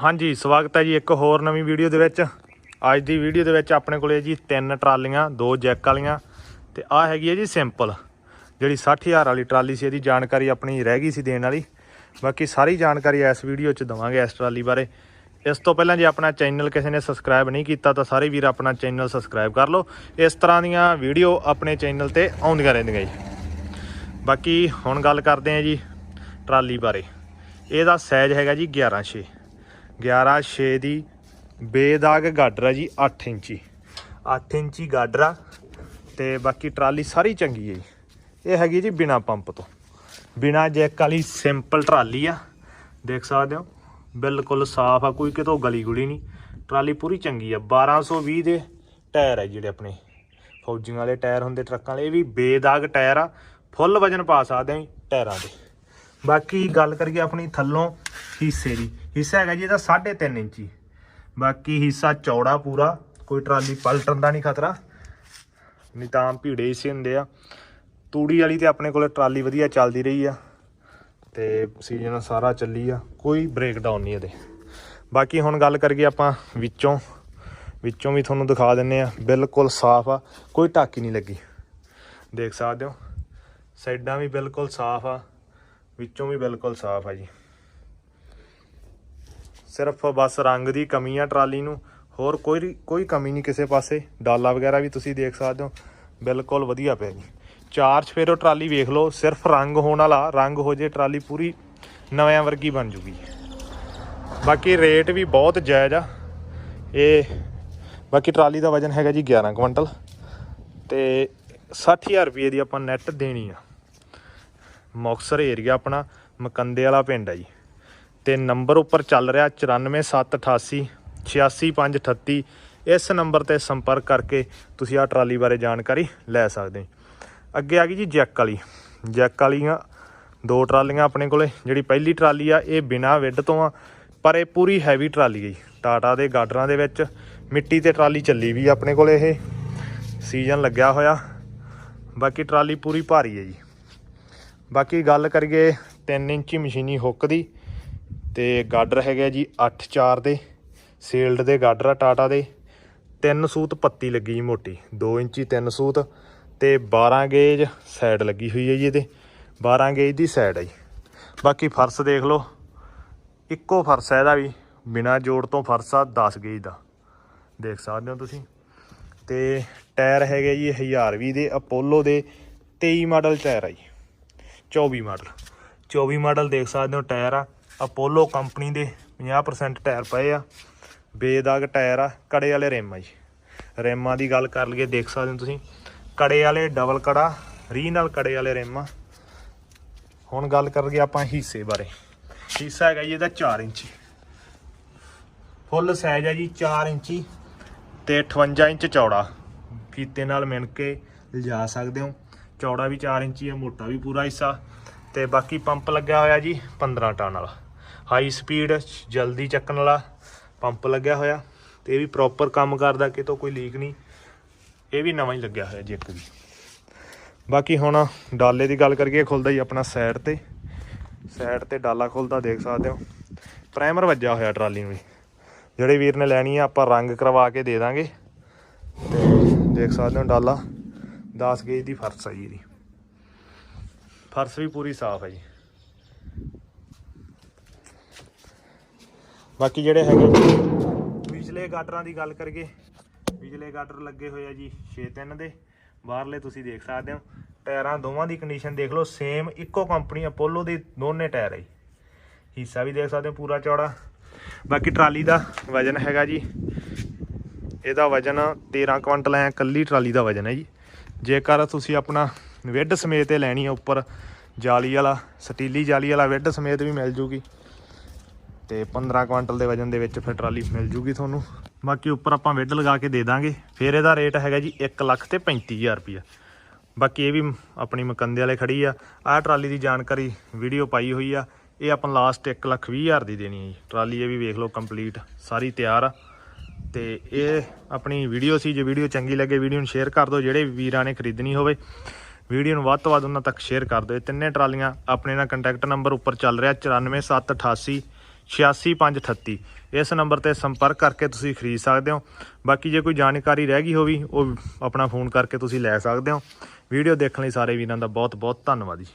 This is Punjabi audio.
ਹਾਂਜੀ, ਸਵਾਗਤ ਹੈ ਜੀ ਇੱਕ ਹੋਰ ਨਵੀਂ ਵੀਡੀਓ ਦੇ ਵਿੱਚ। ਅੱਜ ਦੀ ਵੀਡੀਓ ਦੇ ਵਿੱਚ ਆਪਣੇ ਕੋਲੇ ਜੀ ਤਿੰਨ ਟਰਾਲੀਆਂ, ਦੋ ਜੈਕ ਵਾਲੀਆਂ ਤੇ ਆਹ ਹੈਗੀ ਹੈ ਜੀ ਸਿੰਪਲ, ਜਿਹੜੀ 60000 ਵਾਲੀ ਟਰਾਲੀ ਸੀ, ਇਹਦੀ ਜਾਣਕਾਰੀ ਆਪਣੀ ਰਹਿ ਗਈ ਸੀ ਦੇਣ ਵਾਲੀ। ਬਾਕੀ ਸਾਰੀ ਜਾਣਕਾਰੀ ਇਸ ਵੀਡੀਓ 'ਚ ਦਵਾਂਗੇ ਇਸ ਟਰਾਲੀ ਬਾਰੇ। ਇਸ ਤੋਂ ਪਹਿਲਾਂ ਜੇ ਆਪਣਾ ਚੈਨਲ ਕਿਸੇ ਨੇ ਸਬਸਕ੍ਰਾਈਬ ਨਹੀਂ ਕੀਤਾ, ਤਾਂ ਸਾਰੇ ਵੀਰ ਆਪਣਾ ਚੈਨਲ ਸਬਸਕ੍ਰਾਈਬ ਕਰ ਲਓ। ਇਸ ਤਰ੍ਹਾਂ ਦੀਆਂ ਵੀਡੀਓ ਆਪਣੇ ਚੈਨਲ ਤੇ ਆਉਂਦੀਆਂ ਰਹਿੰਦੀਆਂ ਜੀ। ਬਾਕੀ ਹੁਣ ਗੱਲ ਕਰਦੇ ਹਾਂ ਜੀ ਟਰਾਲੀ ਬਾਰੇ। ਇਹਦਾ ਸਾਈਜ਼ ਹੈਗਾ ਜੀ 11 6 11 6 ਦੀ ਬੇਦਾਗ ਗਾਡਰ ਆ ਜੀ 8 ਇੰਚੀ। 8 ਇੰਚੀ ਗਾਡਰ ਆ ਤੇ ਬਾਕੀ ਟਰਾਲੀ ਸਾਰੀ ਚੰਗੀ ਹੈ ਜੀ। ਇਹ ਹੈਗੀ ਜੀ ਬਿਨਾ ਪੰਪ ਤੋਂ। ਬਿਨਾ ਜੈਕ ਵਾਲੀ ਸਿੰਪਲ ਟਰਾਲੀ ਆ। ਦੇਖ ਸਕਦੇ ਹੋ, ਬਿਲਕੁਲ ਸਾਫ਼ ਆ, ਕੋਈ ਕਿਤੋਂ ਗਲੀ ਗੁਲੀ ਨਹੀਂ। ਟਰਾਲੀ ਪੂਰੀ ਚੰਗੀ ਆ। 1220 ਦੇ ਟਾਇਰ ਆ ਜਿਹੜੇ ਆਪਣੇ। ਫੌਜੀਆਂ ਵਾਲੇ ਟਾਇਰ ਹੁੰਦੇ, ਟਰੱਕਾਂ ਵਾਲੇ, ਇਹ ਵੀ ਬੇਦਾਗ ਟਾਇਰ ਆ। ਫੁੱਲ ਵਜਨ ਪਾ ਸਕਦੇ ਹਾਂ ਜੀ ਟਾਇਰਾਂ ਦੇ। ਬਾਕੀ ਗੱਲ ਕਰੀਏ ਆਪਣੀ ਥੱਲੋਂ ਹਿੱਸੇ ਦੀ। ਹਿੱਸਾ ਹੈਗਾ ਜੀ ਇਹਦਾ 3.5 ਇੰਚੀ। ਬਾਕੀ ਹਿੱਸਾ ਚੌੜਾ ਪੂਰਾ, ਕੋਈ ਟਰਾਲੀ ਪਲਟਣ ਦਾ ਨਹੀਂ ਖਤਰਾ। ਨਹੀਂ ਤਾਂ ਭੀੜੇ ਹਿੱਸੇ ਹੁੰਦੇ ਆ। ਤੂੜੀ ਵਾਲੀ ਤੇ ਆਪਣੇ ਕੋਲ ਟਰਾਲੀ ਵਧੀਆ ਚੱਲਦੀ ਰਹੀ ਆ ਤੇ ਸੀਜ਼ਨ ਸਾਰਾ ਚੱਲੀ ਆ, ਕੋਈ ਬ੍ਰੇਕ ਡਾਊਨ ਨਹੀਂ ਇਹਦੇ। ਬਾਕੀ ਹੁਣ ਗੱਲ ਕਰੀਏ ਆਪਾਂ ਵਿੱਚੋਂ। ਵਿੱਚੋਂ ਵੀ ਤੁਹਾਨੂੰ ਦਿਖਾ ਦਿੰਨੇ ਆ, ਬਿਲਕੁਲ ਸਾਫ਼ ਆ, ਕੋਈ ਟਾਕੀ ਨਹੀਂ ਲੱਗੀ। ਦੇਖ ਸਕਦੇ ਹੋ, ਸਾਈਡਾਂ ਵੀ ਬਿਲਕੁਲ ਸਾਫ਼ ਆ। ਵਿੱਚੋਂ ਵੀ ਬਿਲਕੁਲ ਸਾਫ਼ ਆ ਜੀ। ਸਿਰਫ ਬਸ ਰੰਗ ਦੀ ਕਮੀ ਆ ਟਰਾਲੀ ਨੂੰ। ਹੋਰ ਕੋਈ ਕੋਈ ਕਮੀ ਨਹੀਂ ਕਿਸੇ ਪਾਸੇ। ਡਾਲਾ ਵਗੈਰਾ ਵੀ ਤੁਸੀਂ ਦੇਖ ਸਕਦੇ ਹੋ। ਬਿਲਕੁਲ ਵਧੀਆ ਪਿਆ ਜੀ। ਚਾਰ ਚਫੇਰੋ ਟਰਾਲੀ ਵੇਖ ਲਓ। ਸਿਰਫ ਰੰਗ ਹੋਣ ਵਾਲਾ, ਰੰਗ ਹੋ ਜੇ ਟਰਾਲੀ ਪੂਰੀ ਨਵਿਆਂ ਵਰਗੀ ਬਣ ਜੂਗੀ। ਬਾਕੀ ਰੇਟ ਵੀ ਬਹੁਤ ਜਾਇਜ਼ ਆ। ਇਹ ਬਾਕੀ ਟਰਾਲੀ ਦਾ ਵਜਨ ਹੈਗਾ ਜੀ 11 ਕੁਇੰਟਲ। ਤੇ 60000 ਰੁਪਏ ਦੀ ਆਪਾਂ ਨੈਟ ਦੇਣੀ ਆ। ਮੁਕਤਸਰ ਏਰੀਆ ਆਪਣਾ ਮਕੰਦੇ ਵਾਲਾ ਪਿੰਡ ਹੈ ਜੀ। ਤੇ ਨੰਬਰ ਉੱਪਰ ਚੱਲ ਰਿਹਾ 94788 86538 ਇਸ ਨੰਬਰ ਤੇ ਸੰਪਰਕ ਕਰਕੇ ਤੁਸੀਂ ਆ ਟਰਾਲੀ ਬਾਰੇ ਜਾਣਕਾਰੀ ਲੈ ਸਕਦੇ ਹੋ। ਅੱਗੇ ਆ ਗਈ ਜੀ ਜੈਕ ਵਾਲੀ। ਜੈਕ ਵਾਲੀਆਂ ਦੋ ਟਰਾਲੀਆਂ ਆਪਣੇ ਕੋਲੇ। ਜਿਹੜੀ ਪਹਿਲੀ ਟਰਾਲੀ ਆ, ਇਹ ਬਿਨਾ ਵਿੱਡ ਤੋਂ ਆ, ਪਰ ਇਹ ਪੂਰੀ ਹੈਵੀ ਟਰਾਲੀ ਹੈ ਜੀ। ਟਾਟਾ ਦੇ ਗਾਡਰਾਂ ਦੇ ਵਿੱਚ ਮਿੱਟੀ ਤੇ ਟਰਾਲੀ ਚੱਲੀ ਵੀ ਆਪਣੇ ਕੋਲੇ ਇਹ। ਸੀਜ਼ਨ ਲੱਗਿਆ ਹੋਇਆ। ਬਾਕੀ ਟਰਾਲੀ ਪੂਰੀ ਭਾਰੀ ਹੈ ਜੀ। ਬਾਕੀ ਗੱਲ ਕਰੀਏ 3 ਇੰਚੀ ਮਸ਼ੀਨੀ ਹੁੱਕ ਦੀ ਤੇ ਗਾਡਰ ਹੈਗਾ ਜੀ 8-4 ਦੇ, ਸੇਲਡ ਦੇ ਗਾਡਰ ਆ ਟਾਟਾ ਦੇ। ਤਿੰਨ ਸੂਤ ਪੱਤੀ ਲੱਗੀ ਜੀ ਮੋਟੀ 2 ਇੰਚੀ ਤਿੰਨ ਸੂਤ ਤੇ 12 ਗੇਜ ਸਾਈਡ ਲੱਗੀ ਹੋਈ ਹੈ ਜੀ ਇਹਦੇ 12 ਗੇਜ ਦੀ ਸਾਈਡ ਹੈ ਜੀ। ਬਾਕੀ ਫਰਸ਼ ਦੇਖ ਲਓ, ਇੱਕੋ ਫਰਸ਼ ਹੈ ਇਹਦਾ ਵੀ, ਬਿਨਾ ਜੋੜ ਤੋਂ ਫਰਸ਼ ਆ 10 ਗੇਜ ਦਾ। ਦੇਖ ਸਕਦੇ ਹੋ ਤੁਸੀਂ। ਤੇ ਟਾਇਰ ਹੈਗੇ ਜੀ 1020 ਦੇ, ਅਪੋਲੋ ਦੇ 23 ਮਾਡਲ ਟਾਇਰ ਆ ਜੀ। 24 ਮਾਡਲ। 24 ਮਾਡਲ ਦੇਖ ਸਕਦੇ ਹੋ, ਟਾਇਰ ਆ। ਅਪੋਲੋ ਕੰਪਨੀ ਦੇ 50% ਟਾਇਰ ਪਏ ਆ। ਬੇਦਾਗ ਟਾਇਰ ਆ, ਕੜੇ ਵਾਲੇ ਰਿਮ ਆ ਜੀ। ਰਿਮਾਂ ਦੀ ਗੱਲ ਕਰ ਲਈਏ, ਦੇਖ ਸਕਦੇ ਹੋ ਤੁਸੀਂ। ਕੜੇ ਵਾਲੇ ਡਬਲ ਕੜਾ, ਰੀ ਨਾਲ ਕੜੇ ਵਾਲੇ ਰਿਮ ਆ। ਹੁਣ ਗੱਲ ਕਰੀਏ ਆਪਾਂ ਹਿੱਸੇ ਬਾਰੇ। ਹਿੱਸਾ ਹੈਗਾ ਜੀ ਇਹਦਾ 4 ਇੰਚੀ। ਫੁੱਲ ਸਾਈਜ਼ ਹੈ ਜੀ 4 ਇੰਚੀ ਤੇ 58 ਇੰਚ ਚੌੜਾ। ਫੀਤੇ ਨਾਲ ਮਿਣ ਕੇ ਲਿਜਾ ਸਕਦੇ ਹੋ। ਚੌੜਾ ਵੀ 4 ਇੰਚੀ ਆ, ਮੋਟਾ ਵੀ ਪੂਰਾ ਹਿੱਸਾ। ਤੇ ਬਾਕੀ ਪੰਪ ਲੱਗਿਆ ਹੋਇਆ ਜੀ 15 ਟਨ ਵਾਲਾ। ਹਾਈ ਸਪੀਡ ਜਲਦੀ ਚੱਕਣ ਵਾਲਾ ਪੰਪ ਲੱਗਿਆ ਹੋਇਆ। ਤੇ ਇਹ ਵੀ ਪ੍ਰੋਪਰ ਕੰਮ ਕਰਦਾ, ਕਿਤੋਂ ਕੋਈ ਲੀਕ ਨਹੀਂ। ਇਹ ਵੀ ਨਵਾਂ ਹੀ ਲੱਗਿਆ ਹੋਇਆ ਜੀ ਇੱਕ ਵੀ। ਬਾਕੀ ਹੁਣ ਡਾਲੇ ਦੀ ਗੱਲ ਕਰੀਏ, ਖੁੱਲਦਾ ਹੀ ਆਪਣਾ ਸਾਈਡ ਤੇ। ਸਾਈਡ ਤੇ ਡਾਲਾ ਖੁੱਲਦਾ, ਦੇਖ ਸਕਦੇ ਹੋ। ਪ੍ਰਾਈਮਰ ਵੱਜਿਆ ਹੋਇਆ ਟਰਾਲੀ ਨੂੰ ਵੀ। ਜਿਹੜੇ ਵੀਰ ਨੇ ਲੈਣੀ ਆ, ਆਪਾਂ ਰੰਗ ਕਰਵਾ ਕੇ ਦੇ ਦਾਂਗੇ। ਤੇ ਦੇਖ ਸਕਦੇ ਹੋ ਡਾਲਾ। 10 ਗੇਜ ਦੀ ਫਰਸ਼ ਆ ਜੀ ਇਹਦੀ। ਫਰਸ਼ ਵੀ ਪੂਰੀ ਸਾਫ਼ ਹੈ ਜੀ। ਬਾਕੀ ਜਿਹੜੇ ਹੈਗੇ ਵਿਜਲੇ ਗਾਟਰਾਂ ਦੀ ਗੱਲ ਕਰੀਏ ਵਿਚਲੇ ਗਾਟਰ ਲੱਗੇ ਹੋਏ ਆ ਜੀ 6-3 ਦੇ। ਬਾਹਰਲੇ ਤੁਸੀਂ ਦੇਖ ਸਕਦੇ ਹੋ, ਟਾਇਰਾਂ ਦੋਵਾਂ ਦੀ ਕੰਡੀਸ਼ਨ ਦੇਖ ਲਓ ਸੇਮ ਇੱਕੋ ਕੰਪਨੀ ਅਪੋਲੋ ਦੇ ਦੋਨੇ ਟਾਇਰ ਹੈ ਜੀ। ਹਿੱਸਾ ਵੀ ਦੇਖ ਸਕਦੇ ਹੋ, ਪੂਰਾ ਚੌੜਾ। ਬਾਕੀ ਟਰਾਲੀ ਦਾ ਵਜਨ ਹੈਗਾ ਜੀ, ਇਹਦਾ ਵਜਨ 13 ਕੁਇੰਟਲ ਹੈ ਕੱਲੀ ਟਰਾਲੀ ਦਾ ਵਜਨ ਹੈ ਜੀ। ਜੇਕਰ ਤੁਸੀਂ ਆਪਣਾ ਵਿੱਡ ਸਮੇਤ ਤੇ ਲੈਣੀ ਹੈ ਉੱਪਰ ਜਾਲੀ ਵਾਲਾ, ਸਟੀਲੀ ਜਾਲੀ ਵਾਲਾ ਵਿੱਡ ਸਮੇਤ ਵੀ ਮਿਲ ਜੂਗੀ। ਤੇ 15 ਕੁਇੰਟਲ ਦੇ ਵਜਨ ਦੇ ਵਿੱਚ ਫਿਰ ਟਰਾਲੀ ਮਿਲ ਜੂਗੀ ਤੁਹਾਨੂੰ। ਬਾਕੀ ਉੱਪਰ ਆਪਾਂ ਵਿੱਡ ਲਗਾ ਕੇ ਦੇ ਦਾਂਗੇ। ਫਿਰ ਇਹਦਾ ਰੇਟ ਹੈਗਾ ਜੀ 1 ਲੱਖ ਤੇ 35000 ਰੁਪਇਆ। ਬਾਕੀ ਇਹ ਵੀ ਆਪਣੀ ਮਕੰਦੇ ਵਾਲੇ ਖੜੀ ਆ। ਆਹ ਟਰਾਲੀ ਦੀ ਜਾਣਕਾਰੀ ਵੀਡੀਓ ਪਾਈ ਹੋਈ ਆ। ਇਹ ਆਪਾਂ ਲਾਸਟ 1 ਲੱਖ 20 ਹਜ਼ਾਰ ਦੀ ਦੇਣੀ ਹੈ ਜੀ। ਟਰਾਲੀ ਇਹ ਵੀ ਵੇਖ ਲਓ ਕੰਪਲੀਟ ਸਾਰੀ ਤਿਆਰ ਆ। ਤੇ ਇਹ ਆਪਣੀ ਵੀਡੀਓ ਸੀ, ਜੇ ਵੀਡੀਓ ਚੰਗੀ ਲੱਗੇ ਵੀਡੀਓ ਨੂੰ ਸ਼ੇਅਰ ਕਰ ਦਿਓ, ਜਿਹੜੇ ਵੀਰਾਂ ਨੇ ਖਰੀਦਣੀ ਹੋਵੇ। ਵੀਡੀਓ ਨੂੰ ਵੱਧ ਤੋਂ ਵੱਧ ਉਹਨਾਂ ਤੱਕ ਸ਼ੇਅਰ ਕਰ ਦਿਓ। ਇਹ ਤਿੰਨੇ ਟਰਾਲੀਆਂ ਆਪਣੇ ਨਾਲ ਕੰਟੈਕਟ ਨੰਬਰ ਉੱਪਰ ਚੱਲ ਰਿਹਾ 94788 86538 ਇਸ ਨੰਬਰ ਤੇ ਸੰਪਰਕ ਕਰਕੇ ਤੁਸੀਂ ਖਰੀਦ ਸਕਦੇ ਹੋ। ਬਾਕੀ ਜੇ ਕੋਈ ਜਾਣਕਾਰੀ ਰਹਿ ਗਈ ਹੋਵੇ, ਉਹ ਆਪਣਾ ਫੋਨ ਕਰਕੇ ਤੁਸੀਂ ਲੈ ਸਕਦੇ ਹੋ। ਵੀਡੀਓ ਦੇਖਣ ਲਈ ਸਾਰੇ ਵੀਰਾਂ ਦਾ ਬਹੁਤ ਬਹੁਤ ਧੰਨਵਾਦ ਜੀ।